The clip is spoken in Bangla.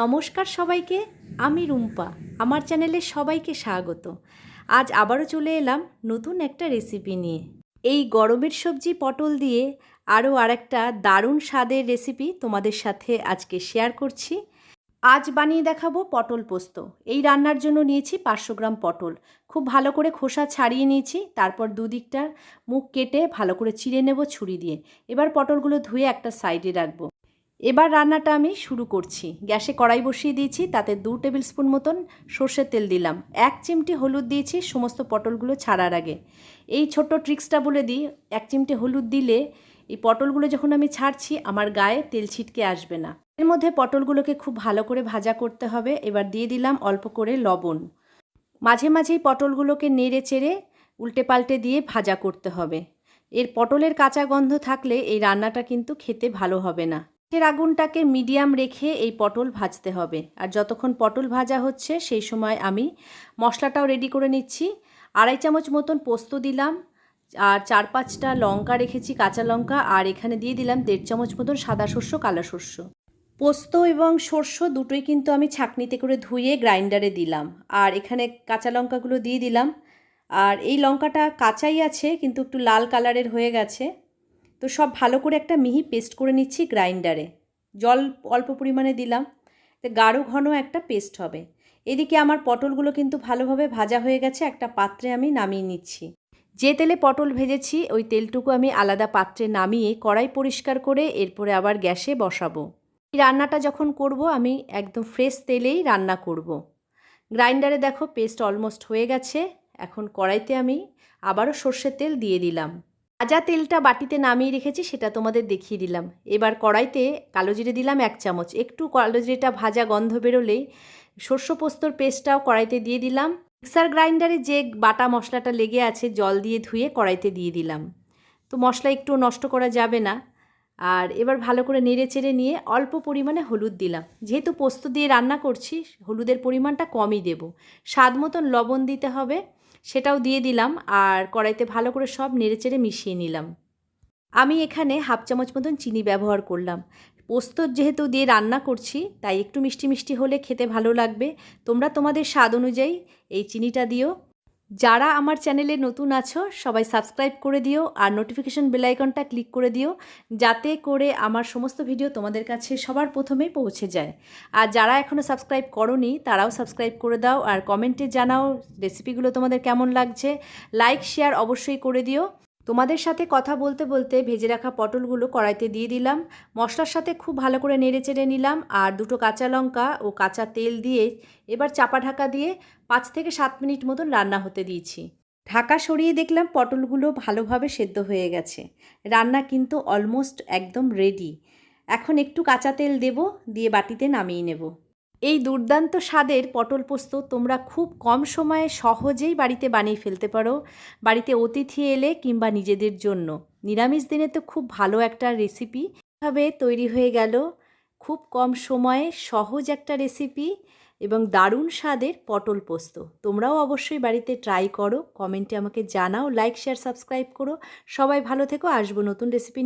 নমস্কার সবাইকে, আমি রুম্পা। আমার চ্যানেলে সবাইকে স্বাগত। আজ আবারও চলে এলাম নতুন একটা রেসিপি নিয়ে। এই গরমের সবজি পটল দিয়ে আরও আরেকটা দারুণ স্বাদের রেসিপি তোমাদের সাথে আজকে শেয়ার করছি। আজ বানিয়ে দেখাবো পটল পোস্ত। এই রান্নার জন্য নিয়েছি পাঁচশো গ্রাম পটল। খুব ভালো করে খোসা ছাড়িয়ে নিয়েছি, তারপর দুদিকটার মুখ কেটে ভালো করে চিড়ে নেব ছুরি দিয়ে। এবার পটলগুলো ধুয়ে একটা সাইডে রাখব। এবার রান্নাটা আমি শুরু করছি। গ্যাসে কড়াই বসিয়ে দিয়েছি, তাতে দু টেবিল স্পুন মতন সর্ষের তেল দিলাম। এক চিমটি হলুদ দিয়েছি, সমস্ত পটলগুলো ছাড়ার আগে। এই ছোট্ট ট্রিক্সটা বলে দিই, এক চিমটি হলুদ দিলে এই পটলগুলো যখন আমি ছাড়ছি, আমার গায়ে তেল ছিটকে আসবে না। এর মধ্যে পটলগুলোকে খুব ভালো করে ভাজা করতে হবে। এবার দিয়ে দিলাম অল্প করে লবণ। মাঝে মাঝেই পটলগুলোকে নেড়ে চেড়ে উল্টে পাল্টে দিয়ে ভাজা করতে হবে। এর পটলের কাঁচা গন্ধ থাকলে এই রান্নাটা কিন্তু খেতে ভালো হবে না। এর আগুনটাকে মিডিয়াম রেখে এই পটল ভাজতে হবে। আর যতক্ষণ পটল ভাজা হচ্ছে, সেই সময় আমি মশলাটাও রেডি করে নিচ্ছি। আড়াই চামচ মতন পোস্ত দিলাম। আর চার পাঁচটা লঙ্কা রেখেছি, কাঁচা লঙ্কা। আর এখানে দিয়ে দিলাম দেড় চামচ মতন সাদা শস্য কালো শস্য পোস্ত এবং সর্ষ দুটোই কিন্তু আমি ছাকনিতে করে ধুয়ে গ্রাইন্ডারে দিলাম। আর এখানে কাঁচা লঙ্কাগুলো দিয়ে দিলাম। আর এই লঙ্কাটা কাঁচাই আছে, কিন্তু একটু লাল কালারের হয়ে গেছে। তো সব ভালো করে একটা মিহি পেস্ট করে নিচ্ছি গ্রাইন্ডারে। জল অল্প পরিমাণে দিলাম। তো গাঢ় ঘন একটা পেস্ট হবে। এদিকে আমার পটলগুলো কিন্তু ভালোভাবে ভাজা হয়ে গেছে, একটা পাত্রে আমি নামিয়ে নিচ্ছি। যে তেলে পটল ভেজেছি, ওই তেলটুকু আমি আলাদা পাত্রে নামিয়ে কড়াই পরিষ্কার করে এরপরে আবার গ্যাসে বসাবো। এই রান্নাটা যখন করব, আমি একদম ফ্রেশ তেলেই রান্না করব। গ্রাইন্ডারে দেখো, পেস্ট অলমোস্ট হয়ে গেছে। এখন কড়াইতে আমি আবারও সর্ষের তেল দিয়ে দিলাম। ভাজা তেলটা বাটিতে নামিয়ে রেখেছি, সেটা তোমাদের দেখিয়ে দিলাম। এবার কড়াইতে কালো জিরে দিলাম এক চামচ। একটু কালো জিরেটা ভাজা গন্ধ বেরোলেই শস্য পোস্তর পেস্টটাও কড়াইতে দিয়ে দিলাম। মিক্সার গ্রাইন্ডারে যে বাটা মশলাটা লেগে আছে, জল দিয়ে ধুয়ে কড়াইতে দিয়ে দিলাম। তো মশলা একটু নষ্ট করা যাবে না। আর এবার ভালো করে নেড়ে চেড়ে নিয়ে অল্প পরিমাণে হলুদ দিলাম। যেহেতু পোস্ত দিয়ে রান্না করছি, হলুদের পরিমাণটা কমই দেব। স্বাদ মতন লবণ দিতে হবে। সেটাও দিয়ে দিলাম আর কড়াইতে ভালো করে সব নেড়েচেড়ে মিশিয়ে নিলাম। আমি এখানে হাফ চামচ মতন চিনি ব্যবহার করলাম। পোস্ত যেহেতু দিয়ে রান্না করছি, তাই একটু মিষ্টি মিষ্টি হলে খেতে ভালো লাগবে। তোমরা তোমাদের স্বাদ অনুযায়ী এই চিনিটা দিও। যারা আমার চ্যানেলে নতুন আছো, সবাই সাবস্ক্রাইব করে দিও আর নোটিফিকেশান বেলাইকনটা ক্লিক করে দিও, যাতে করে আমার সমস্ত ভিডিও তোমাদের কাছে সবার প্রথমেই পৌঁছে যায়। আর যারা এখনও সাবস্ক্রাইব করনি, তারাও সাবস্ক্রাইব করে দাও আর কমেন্টে জানাও রেসিপিগুলো তোমাদের কেমন লাগছে। লাইক শেয়ার অবশ্যই করে দিও। তোমাদের সাথে কথা বলতে বলতে ভেজে রাখা পটলগুলো কড়াইতে দিয়ে দিলাম। মশলার সাথে খুব ভালো করে নেড়ে চেড়ে নিলাম আর দুটো কাঁচা লঙ্কা ও কাঁচা তেল দিয়ে এবার চাপা ঢাকা দিয়ে পাঁচ থেকে সাত মিনিট মতন রান্না হতে দিয়েছি। ঢাকা সরিয়ে দেখলাম পটলগুলো ভালোভাবে সেদ্ধ হয়ে গেছে। রান্না কিন্তু অলমোস্ট একদম রেডি এখন একটু কাঁচা তেল দেব, দিয়ে বাটিতে নামিয়ে নেব। এই দুর্দান্ত স্বাদের পটল পোস্ত তোমরা খুব কম সময়ে সহজেই বাড়িতে বানিয়ে ফেলতে পারো, বাড়িতে অতিথি এলে কিংবা নিজেদের জন্য। নিরামিষ দিনে তো খুব ভালো একটা রেসিপি ভাবে তৈরি হয়ে গেল খুব কম সময়ে সহজ একটা রেসিপি এবং দারুণ স্বাদের পটল পোস্ত। তোমরাও অবশ্যই বাড়িতে ট্রাই করো, কমেন্টে আমাকে জানাও লাইক শেয়ার সাবস্ক্রাইব করো। সবাই ভালো থেকো, আসব নতুন রেসিপি নিয়ে।